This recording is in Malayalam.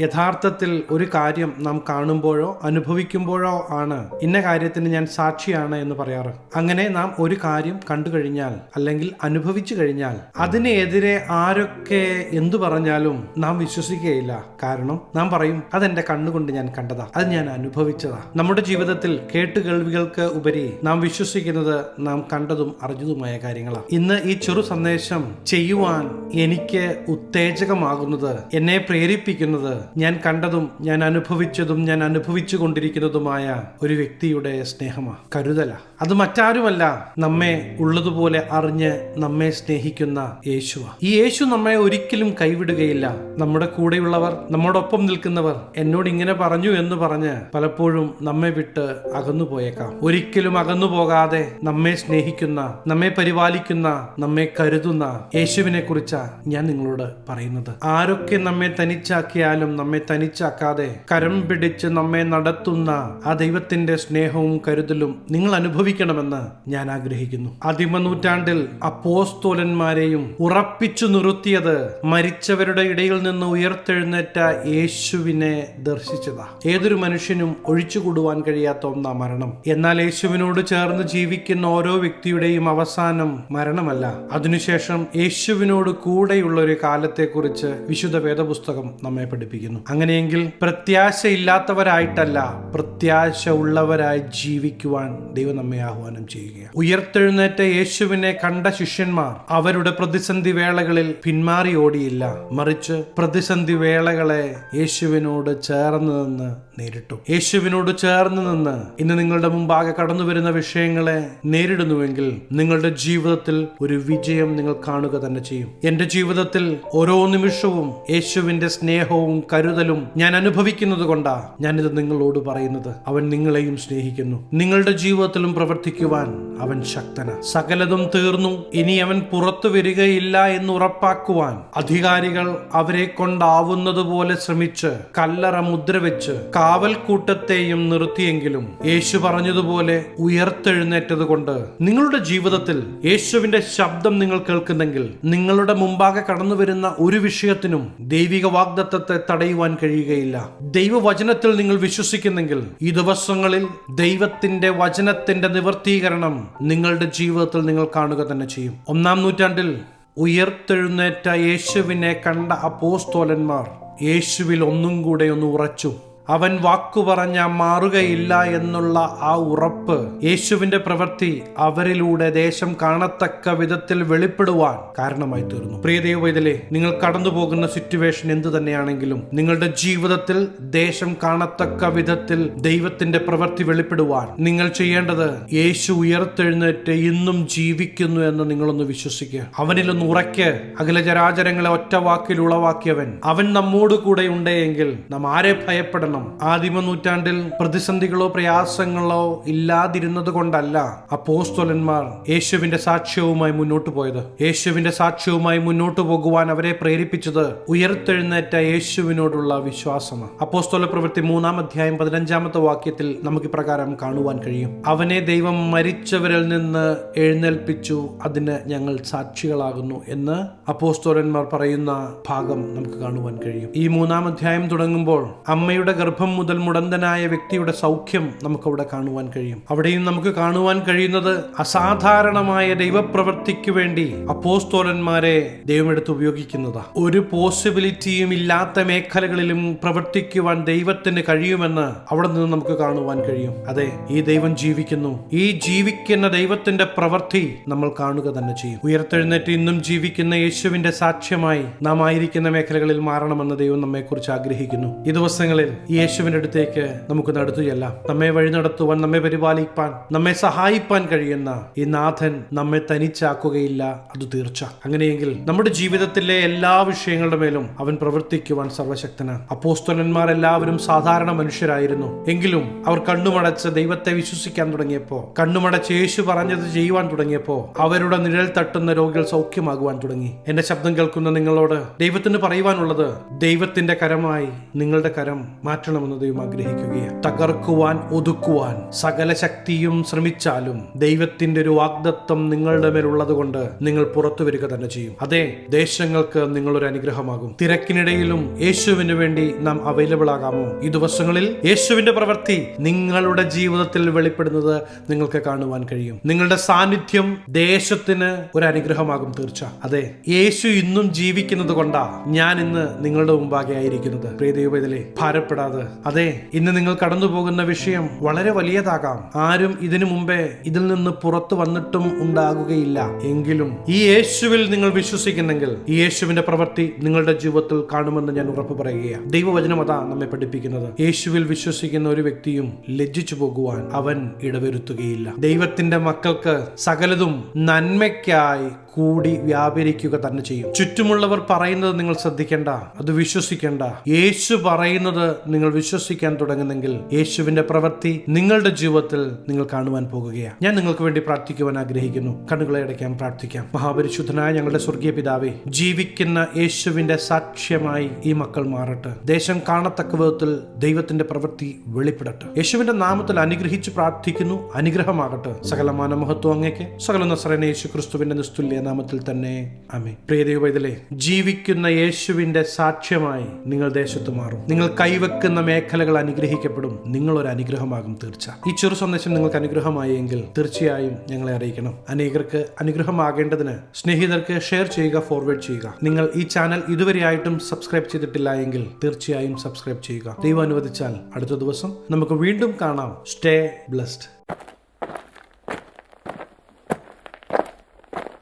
യഥാർത്ഥത്തിൽ ഒരു കാര്യം നാം കാണുമ്പോഴോ അനുഭവിക്കുമ്പോഴോ ആണ് ഇന്ന കാര്യത്തിന് ഞാൻ സാക്ഷിയാണ് എന്ന് പറയാറ്. അങ്ങനെ നാം ഒരു കാര്യം കണ്ടു കഴിഞ്ഞാൽ അല്ലെങ്കിൽ അനുഭവിച്ചു കഴിഞ്ഞാൽ അതിനെതിരെ ആരൊക്കെ എന്തു പറഞ്ഞാലും നാം വിശ്വസിക്കുകയില്ല. കാരണം നാം പറയും അതെന്റെ കണ്ണുകൊണ്ട് ഞാൻ കണ്ടതാ അത് ഞാൻ അനുഭവിച്ചതാ. നമ്മുടെ ജീവിതത്തിൽ കേട്ടുകേൾവികൾക്ക് ഉപരി നാം വിശ്വസിക്കുന്നത് നാം കണ്ടതും അറിഞ്ഞതുമായ കാര്യങ്ങളാണ് ഇന്ന് ഈ ചെറു സന്ദേശം ചെയ്യുവാൻ എനിക്ക് ഉത്തേജകമാകുന്നത് എന്നെ പ്രേരിപ്പിക്കുന്നത് ഞാൻ കണ്ടതും ഞാൻ അനുഭവിച്ചതും ഞാൻ അനുഭവിച്ചു കൊണ്ടിരിക്കുന്നതുമായ ഒരു വ്യക്തിയുടെ സ്നേഹമാണ് കരുതല. അത് മറ്റാരുമല്ല നമ്മെ ഉള്ളതുപോലെ അറിഞ്ഞ് നമ്മെ സ്നേഹിക്കുന്ന യേശുവ. ഈ യേശു നമ്മെ ഒരിക്കലും കൈവിടുകയില്ല. നമ്മുടെ കൂടെയുള്ളവർ നമ്മോടൊപ്പം നിൽക്കുന്നവർ എന്നോട് ഇങ്ങനെ പറഞ്ഞു എന്ന് പറഞ്ഞ് പലപ്പോഴും നമ്മെ വിട്ട് അകന്നു പോയേക്കാം. ഒരിക്കലും അകന്നു പോകാതെ നമ്മെ സ്നേഹിക്കുന്ന നമ്മെ പരിപാലിക്കുന്ന നമ്മെ കരുതുന്ന യേശുവിനെ കുറിച്ചാ ഞാൻ നിങ്ങളോട് പറയുന്നത്. ആരൊക്കെ നമ്മെ തനിച്ചാക്കിയാലും നമ്മെ തനിച്ചാക്കാതെ കരം പിടിച്ച് നമ്മെ നടത്തുന്ന ആ ദൈവത്തിന്റെ സ്നേഹവും കരുതലും നിങ്ങൾ അനുഭവിക്കണമെന്ന് ഞാൻ ആഗ്രഹിക്കുന്നു. അതിമ നൂറ്റാണ്ടിൽ അപ്പോസ്തോലന്മാരെയും ഉറപ്പിച്ചു നിർത്തിയത് മരിച്ചവരുടെ ഇടയിൽ നിന്ന് ഉയർത്തെഴുന്നേറ്റ യേശുവിനെ ദർശിച്ചതാ. ഏതൊരു മനുഷ്യനും ഒഴിച്ചുകൂടുവാൻ കഴിയാത്ത ഒന്നാ മരണം. എന്നാൽ യേശുവിനോട് ചേർന്ന് ജീവിക്കുന്ന ഓരോ വ്യക്തിയുടെയും അവസാനം മരണമല്ല. അതിനുശേഷം യേശുവിനോട് കൂടെയുള്ള ഒരു കാലത്തെക്കുറിച്ച് വിശുദ്ധ വേദപുസ്തകം നമ്മെ പഠിപ്പിക്കുന്നു അങ്ങനെയെങ്കിൽ പ്രത്യാശയില്ലാത്തവരായിട്ടല്ല പ്രത്യാശ ഉള്ളവരായി ജീവിക്കുവാൻ ദൈവം നമ്മെ ആഹ്വാനം ചെയ്യുക ഉയർത്തെഴുന്നേറ്റ യേശുവിനെ കണ്ട ശിഷ്യന്മാർ അവരുടെ പ്രതിസന്ധി വേളകളിൽ പിന്മാറി ഓടിയില്ല. മറിച്ച് പ്രതിസന്ധി വേളകളെ യേശുവിനോട് ചേർന്ന് നിന്ന് നേരിട്ടു. യേശുവിനോട് ചേർന്ന് നിന്ന് ഇന്ന് നിങ്ങളുടെ മുമ്പാകെ കടന്നു വരുന്ന വിഷയങ്ങളെ നേരിടുന്നുവെങ്കിൽ നിങ്ങളുടെ ജീവിതത്തിൽ ഒരു വിജയം നിങ്ങൾ കാണുക തന്നെ ചെയ്യും. എന്റെ ജീവിതത്തിൽ ഓരോ നിമിഷവും യേശുവിന്റെ സ്നേഹവും കരുതലും ഞാൻ അനുഭവിക്കുന്നത് കൊണ്ടാ ഞാനിത് നിങ്ങളോട് പറയുന്നത്. അവൻ നിങ്ങളെയും സ്നേഹിക്കുന്നു. നിങ്ങളുടെ ജീവിതത്തിലും പ്രവർത്തിക്കുവാൻ അവൻ ശക്തന. സകലതും തീർന്നു. ഇനി അവൻ പുറത്തു വരികയില്ല എന്ന് ഉറപ്പാക്കുവാൻ അധികാരികൾ അവരെ കൊണ്ടാവുന്നത് പോലെ ശ്രമിച്ച് കല്ലറ മുദ്ര വെച്ച് കാവൽക്കൂട്ടത്തെയും നിർത്തിയെങ്കിലും യേശു പറഞ്ഞതുപോലെ ഉയർത്തെഴുന്നേറ്റത് കൊണ്ട് നിങ്ങളുടെ ജീവിതത്തിൽ യേശുവിന്റെ ശബ്ദം നിങ്ങൾ കേൾക്കുന്നെങ്കിൽ നിങ്ങളുടെ മുമ്പാകെ കടന്നു വരുന്ന ഒരു വിഷയത്തിനും ദൈവിക വാഗ്ദത്തത്തെ തടയുവാൻ കഴിയുകയില്ല. ദൈവവചനത്തിൽ നിങ്ങൾ വിശ്വസിക്കുന്നെങ്കിൽ ഈ ദിവസങ്ങളിൽ ദൈവത്തിന്റെ വചനത്തിന്റെ നിവർത്തീകരണം നിങ്ങളുടെ ജീവിതത്തിൽ നിങ്ങൾ കാണുക തന്നെ ചെയ്യും. ഒന്നാം നൂറ്റാണ്ടിൽ ഉയർത്തെഴുന്നേറ്റ യേശുവിനെ കണ്ട അപ്പോസ്തോലന്മാർ യേശുവിൽ ഒന്നും കൂടെ ഒന്ന് ഉറച്ചു. അവൻ വാക്കു പറഞ്ഞ മാറുകയില്ല എന്നുള്ള ആ ഉറപ്പ് യേശുവിന്റെ പ്രവൃത്തി അവരിലൂടെ ദേശം കാണത്തക്ക വിധത്തിൽ വെളിപ്പെടുവാൻ കാരണമായി തീർന്നു. പ്രിയ ഇതിലെ നിങ്ങൾ കടന്നു പോകുന്ന സിറ്റുവേഷൻ എന്തു തന്നെയാണെങ്കിലും നിങ്ങളുടെ ജീവിതത്തിൽ ദേശം കാണത്തക്ക വിധത്തിൽ ദൈവത്തിന്റെ പ്രവൃത്തി വെളിപ്പെടുവാൻ നിങ്ങൾ ചെയ്യേണ്ടത് യേശു ഉയർത്തെഴുന്നേറ്റ് ഇന്നും ജീവിക്കുന്നു എന്ന് നിങ്ങളൊന്ന് വിശ്വസിക്കുക. അവനിലൊന്ന് ഉറയ്ക്ക്. അഖില ജരാചരങ്ങളെ ഒറ്റ വാക്കിൽ ഉളവാക്കിയവൻ. അവൻ നമ്മോട് കൂടെ ഉണ്ടെങ്കിൽ നാം ആരെ ഭയപ്പെടണം? ആദിമ നൂറ്റാണ്ടിൽ പ്രതിസന്ധികളോ പ്രയാസങ്ങളോ ഇല്ലാതിരുന്നത് കൊണ്ടല്ല അപ്പോസ്തോലന്മാർ യേശുവിന്റെ സാക്ഷ്യവുമായി മുന്നോട്ട് പോയത്. യേശുവിന്റെ സാക്ഷ്യവുമായി മുന്നോട്ട് പോകുവാൻ അവരെ പ്രേരിപ്പിച്ചത് ഉയർത്തെഴുന്നേറ്റ യേശുവിനോടുള്ള വിശ്വാസമാണ്. അപ്പോസ്തോല പ്രവൃത്തി മൂന്നാം അധ്യായം പതിനഞ്ചാമത്തെ വാക്യത്തിൽ നമുക്ക് ഇപ്രകാരം കാണുവാൻ കഴിയും. അവനെ ദൈവം മരിച്ചവരിൽ നിന്ന് എഴുന്നേൽപ്പിച്ചു അതിന് ഞങ്ങൾ സാക്ഷികളാകുന്നു എന്ന് അപ്പോസ്തോലന്മാർ പറയുന്ന ഭാഗം നമുക്ക് കാണുവാൻ കഴിയും. ഈ മൂന്നാം അധ്യായം തുടങ്ങുമ്പോൾ അമ്മയുടെ ഗർഭം മുതൽ മുടന്തനായ വ്യക്തിയുടെ സൗഖ്യം നമുക്കവിടെ കാണുവാൻ കഴിയും. അവിടെയും നമുക്ക് കാണുവാൻ കഴിയുന്നത് അസാധാരണമായ ദൈവപ്രവൃത്തിക്ക് വേണ്ടി അപ്പോസ്തോലന്മാരെ ദൈവം എടുത്ത് ഉപയോഗിക്കുന്നതാ. ഒരു പോസിബിലിറ്റിയും ഇല്ലാത്ത മേഖലകളിലും പ്രവർത്തിക്കുവാൻ ദൈവത്തിന് കഴിയുമെന്ന് അവിടെ നിന്ന് നമുക്ക് കാണുവാൻ കഴിയും. അതെ ഈ ദൈവം ജീവിക്കുന്നു. ഈ ജീവിക്കുന്ന ദൈവത്തിന്റെ പ്രവൃത്തി നമ്മൾ കാണുക തന്നെ ചെയ്യും. ഉയർത്തെഴുന്നേറ്റ് ഇന്നും ജീവിക്കുന്ന യേശുവിന്റെ സാക്ഷ്യമായി നാം ആയിരിക്കുന്ന മേഖലകളിൽ മാറണമെന്ന് ദൈവം നമ്മെക്കുറിച്ച് ആഗ്രഹിക്കുന്നു. ഈ ദിവസങ്ങളിൽ യേശുവിന്റെ അടുത്തേക്ക് നമുക്ക് നടത്തു ചെല്ലാം നമ്മെ വഴി നടത്തുവാൻ നമ്മെ പരിപാലിപ്പാൻ നമ്മെ സഹായിപ്പാൻ കഴിയുന്ന ഈ നാഥൻ നമ്മെ തനിച്ചാക്കുകയില്ല അത് തീർച്ച. അങ്ങനെയെങ്കിൽ നമ്മുടെ ജീവിതത്തിലെ എല്ലാ വിഷയങ്ങളുടെ മേലും അവൻ പ്രവർത്തിക്കുവാൻ സർവശക്തനാണ്. അപ്പോസ്തലന്മാർ എല്ലാവരും സാധാരണ മനുഷ്യരായിരുന്നു. എങ്കിലും അവർ കണ്ണുമടച്ച് ദൈവത്തെ വിശ്വസിക്കാൻ തുടങ്ങിയപ്പോൾ കണ്ണുമടച്ച് യേശു പറഞ്ഞത് ചെയ്യുവാൻ തുടങ്ങിയപ്പോൾ അവരുടെ നിഴൽ തട്ടുന്ന രോഗികൾ സൗഖ്യമാകുവാൻ തുടങ്ങി. എന്റെ ശബ്ദം കേൾക്കുന്ന നിങ്ങളോട് ദൈവത്തിന് പറയുവാനുള്ളത് ദൈവത്തിന്റെ കരമായി നിങ്ങളുടെ കരം മാറ്റി മാറ്റണമെന്ന് ദൈവം ആഗ്രഹിക്കുകയാണ്. തകർക്കുവാൻ ഒതുക്കുവാൻ സകല ശക്തിയും ശ്രമിച്ചാലും ദൈവത്തിന്റെ ഒരു വാഗ്ദത്വം നിങ്ങളുടെ മേലുള്ളത് കൊണ്ട് നിങ്ങൾ പുറത്തു വരിക തന്നെ ചെയ്യും. അതെ ദേശങ്ങൾക്ക് നിങ്ങളൊരു അനുഗ്രഹമാകും. തിരക്കിനിടയിലും യേശുവിന് വേണ്ടി നാം അവൈലബിൾ ആകാമോ? ഈ ദിവസങ്ങളിൽ യേശുവിന്റെ പ്രവൃത്തി നിങ്ങളുടെ ജീവിതത്തിൽ വെളിപ്പെടുന്നത് നിങ്ങൾക്ക് കാണുവാൻ കഴിയും. നിങ്ങളുടെ സാന്നിധ്യം ദേശത്തിന് ഒരു അനുഗ്രഹമാകും തീർച്ച. അതെ യേശു ഇന്നും ജീവിക്കുന്നത് കൊണ്ടാ ഞാൻ ഇന്ന് നിങ്ങളുടെ മുമ്പാകെ ആയിരിക്കുന്നത്. പ്രിയ ഭാരപ്പെടാതെ അതെ ഇന്ന് നിങ്ങൾ കടന്നു പോകുന്ന വിഷയം വളരെ വലിയതാകാം. ആരും ഇതിനു മുമ്പേ ഇതിൽ നിന്ന് പുറത്തു വന്നിട്ടും ഉണ്ടാകുകയില്ല. എങ്കിലും ഈ യേശുവിൽ നിങ്ങൾ വിശ്വസിക്കുന്നെങ്കിൽ ഈ യേശുവിന്റെ പ്രവൃത്തി നിങ്ങളുടെ ജീവിതത്തിൽ കാണുമെന്ന് ഞാൻ ഉറപ്പ് പറയുകയാണ്. ദൈവവചനം അതാ നമ്മെ പഠിപ്പിക്കുന്നത്. യേശുവിൽ വിശ്വസിക്കുന്ന ഒരു വ്യക്തിയും ലജ്ജിച്ചു പോകുവാൻ അവൻ ഇടവരുത്തുകയില്ല. ദൈവത്തിന്റെ മക്കൾക്ക് സകലതും നന്മയ്ക്കായി കൂടി വ്യാപരിക്കുക തന്നെ ചെയ്യും. ചുറ്റുമുള്ളവർ പറയുന്നത് നിങ്ങൾ ശ്രദ്ധിക്കേണ്ട അത് വിശ്വസിക്കേണ്ട. യേശു പറയുന്നത് നിങ്ങൾ വിശ്വസിക്കാൻ തുടങ്ങുന്നെങ്കിൽ യേശുവിന്റെ പ്രവൃത്തി നിങ്ങളുടെ ജീവിതത്തിൽ നിങ്ങൾ കാണുവാൻ പോകുകയാണ്. ഞാൻ നിങ്ങൾക്ക് വേണ്ടി പ്രാർത്ഥിക്കുവാൻ ആഗ്രഹിക്കുന്നു. കണ്ണുകളെ അടയ്ക്കാൻ പ്രാർത്ഥിക്കാം. മഹാപരിശുദ്ധനായ ഞങ്ങളുടെ സ്വർഗീയ പിതാവേ ജീവിക്കുന്ന യേശുവിന്റെ സാക്ഷ്യമായി ഈ മക്കൾ മാറട്ടെ. ദേശം കാണത്തക്ക വിധത്തിൽ ദൈവത്തിന്റെ പ്രവൃത്തി വെളിപ്പെടട്ടെ. യേശുവിന്റെ നാമത്തിൽ അനുഗ്രഹിച്ച് പ്രാർത്ഥിക്കുന്നു. അനുഗ്രഹമാകട്ടെ. സകല മാനമഹത്വം അങ്ങേക്ക്. സകല നസ്രനെ യേശു ക്രിസ്തുവിന്റെ നിസ്തുല്യ നാമത്തിൽ തന്നെ. അമേ പ്രിയ ദൈവത്തിലെ ജീവിക്കുന്ന യേശുവിന്റെ സാക്ഷ്യമായി നിങ്ങൾ ദേശത്ത് മാറും. നിങ്ങൾ കൈവെക്കുന്ന മേഖലകൾ അനുഗ്രഹിക്കപ്പെടും. നിങ്ങൾ ഒരു അനുഗ്രഹമാകും തീർച്ച. ഈ ചെറു സന്ദേശം നിങ്ങൾക്ക് അനുഗ്രഹമായി എങ്കിൽ തീർച്ചയായും ഞങ്ങളെ അറിയിക്കണം. അനേകർക്ക് അനുഗ്രഹമാകേണ്ടതിന് സ്നേഹിതർക്ക് ഷെയർ ചെയ്യുക ഫോർവേഡ് ചെയ്യുക. നിങ്ങൾ ഈ ചാനൽ ഇതുവരെയായിട്ടും സബ്സ്ക്രൈബ് ചെയ്തിട്ടില്ല എങ്കിൽ തീർച്ചയായും സബ്സ്ക്രൈബ് ചെയ്യുക. ദൈവം അനുവദിച്ചാൽ അടുത്ത ദിവസം നമുക്ക് വീണ്ടും കാണാം. Stay blessed.